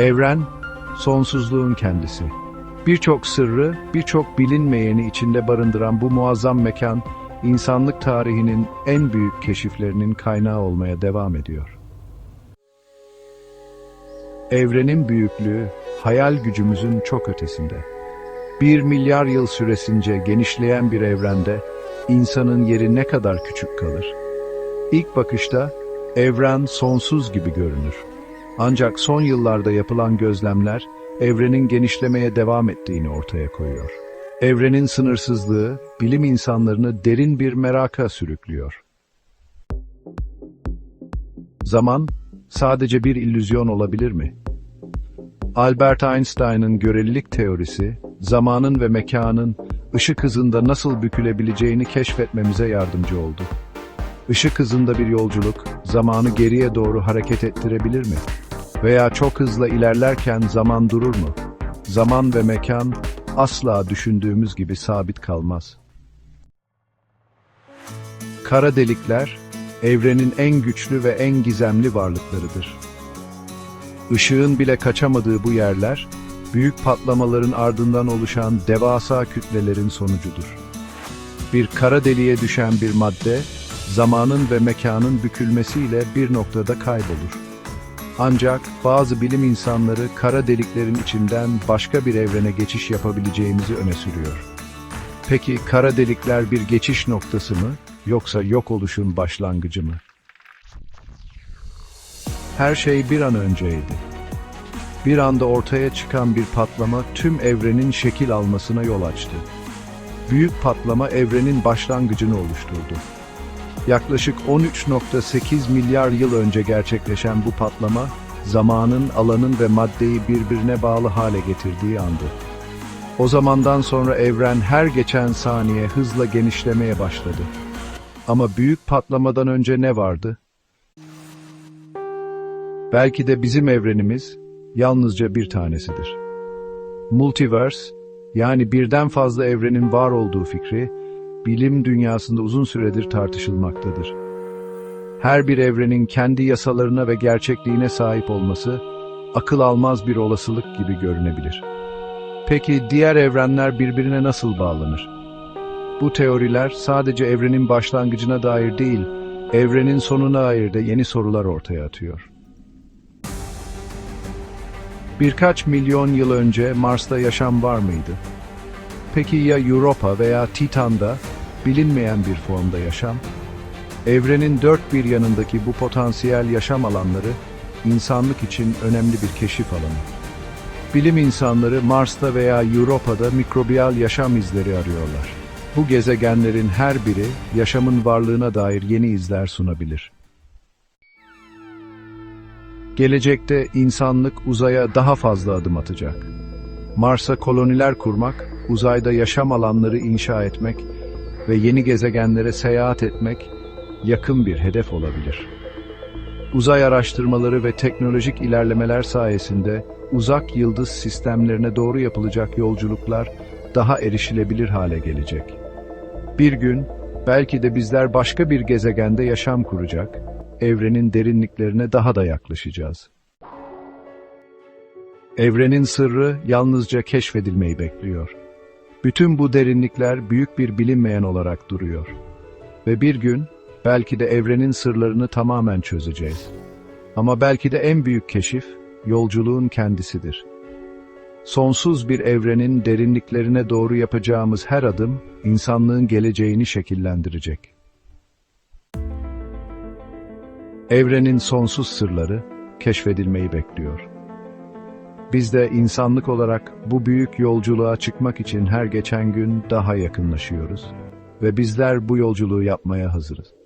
Evren, sonsuzluğun kendisi. Birçok sırrı, birçok bilinmeyeni içinde barındıran bu muazzam mekan, insanlık tarihinin en büyük keşiflerinin kaynağı olmaya devam ediyor. Evrenin büyüklüğü, hayal gücümüzün çok ötesinde. Bir milyar yıl süresince genişleyen bir evrende, insanın yeri ne kadar küçük kalır? İlk bakışta, evren sonsuz gibi görünür. Ancak son yıllarda yapılan gözlemler, evrenin genişlemeye devam ettiğini ortaya koyuyor. Evrenin sınırsızlığı, bilim insanlarını derin bir meraka sürüklüyor. Zaman, sadece bir illüzyon olabilir mi? Albert Einstein'ın görelilik teorisi, zamanın ve mekanın ışık hızında nasıl bükülebileceğini keşfetmemize yardımcı oldu. Işık hızında bir yolculuk, zamanı geriye doğru hareket ettirebilir mi? Veya çok hızla ilerlerken zaman durur mu? Zaman ve mekan asla düşündüğümüz gibi sabit kalmaz. Kara delikler, evrenin en güçlü ve en gizemli varlıklarıdır. Işığın bile kaçamadığı bu yerler, büyük patlamaların ardından oluşan devasa kütlelerin sonucudur. Bir kara deliğe düşen bir madde, zamanın ve mekanın bükülmesiyle bir noktada kaybolur. Ancak bazı bilim insanları kara deliklerin içinden başka bir evrene geçiş yapabileceğimizi öne sürüyor. Peki kara delikler bir geçiş noktası mı yoksa yok oluşun başlangıcı mı? Her şey bir an önceydi. Bir anda ortaya çıkan bir patlama tüm evrenin şekil almasına yol açtı. Büyük patlama evrenin başlangıcını oluşturdu. Yaklaşık 13.8 milyar yıl önce gerçekleşen bu patlama, zamanın, alanın ve maddeyi birbirine bağlı hale getirdiği andı. O zamandan sonra evren her geçen saniye hızla genişlemeye başladı. Ama büyük patlamadan önce ne vardı? Belki de bizim evrenimiz yalnızca bir tanesidir. Multiverse, yani birden fazla evrenin var olduğu fikri, bilim dünyasında uzun süredir tartışılmaktadır. Her bir evrenin kendi yasalarına ve gerçekliğine sahip olması, akıl almaz bir olasılık gibi görünebilir. Peki diğer evrenler birbirine nasıl bağlanır? Bu teoriler sadece evrenin başlangıcına dair değil, evrenin sonuna dair de yeni sorular ortaya atıyor. Birkaç milyon yıl önce Mars'ta yaşam var mıydı? Peki ya Europa veya Titan'da bilinmeyen bir formda yaşam? Evrenin dört bir yanındaki bu potansiyel yaşam alanları insanlık için önemli bir keşif alanı. Bilim insanları Mars'ta veya Europa'da mikrobiyal yaşam izleri arıyorlar. Bu gezegenlerin her biri yaşamın varlığına dair yeni izler sunabilir. Gelecekte insanlık uzaya daha fazla adım atacak. Mars'a koloniler kurmak, uzayda yaşam alanları inşa etmek ve yeni gezegenlere seyahat etmek yakın bir hedef olabilir. Uzay araştırmaları ve teknolojik ilerlemeler sayesinde uzak yıldız sistemlerine doğru yapılacak yolculuklar daha erişilebilir hale gelecek. Bir gün belki de bizler başka bir gezegende yaşam kuracak, evrenin derinliklerine daha da yaklaşacağız. Evrenin sırrı yalnızca keşfedilmeyi bekliyor. Bütün bu derinlikler büyük bir bilinmeyen olarak duruyor. Ve bir gün belki de evrenin sırlarını tamamen çözeceğiz. Ama belki de en büyük keşif yolculuğun kendisidir. Sonsuz bir evrenin derinliklerine doğru yapacağımız her adım insanlığın geleceğini şekillendirecek. Evrenin sonsuz sırları keşfedilmeyi bekliyor. Biz de insanlık olarak bu büyük yolculuğa çıkmak için her geçen gün daha yakınlaşıyoruz ve bizler bu yolculuğu yapmaya hazırız.